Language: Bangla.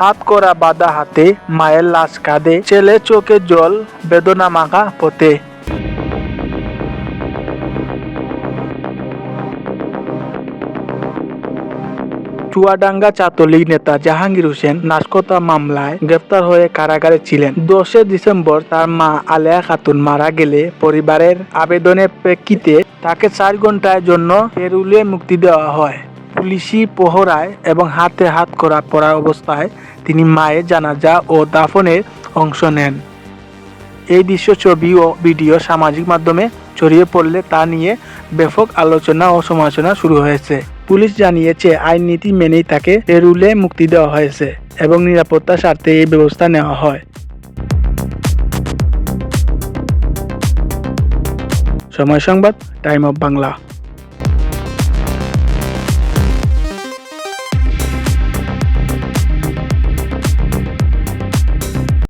হাত করা বাঁধা হাতে মায়ের লাশ কাঁদে ছেলে চোখে জল, বেদনা মাখা পথে। চুয়াডাঙ্গা ছাত্রলীগ নেতা জাহাঙ্গীর হোসেন নাশকতা মামলায় গ্রেফতার হয়ে কারাগারে ছিলেন। দশে ডিসেম্বর তার মা আলেয়া খাতুন মারা গেলে পরিবারের আবেদনের প্রেক্ষিতে তাকে চার ঘণ্টার জন্য পেরুলে মুক্তি দেওয়া হয়। পুলিশি পহরায় এবং হাতে হাত করা পড়া অবস্থায় তিনি মায়ের জানাজা ও দাফনের অংশ নেন। এই দৃশ্য ছবি ও ভিডিও সামাজিক মাধ্যমে ছড়িয়ে পড়লে তা নিয়ে ব্যাপক আলোচনা ও সমালোচনা শুরু হয়েছে। পুলিশ জানিয়েছে, আইন নীতি মেনেই তাকে পেরুলে মুক্তি দেওয়া হয়েছে এবং নিরাপত্তার স্বার্থে এই ব্যবস্থা নেওয়া হয়। সময় সংবাদ, টাইম অফ বাংলা।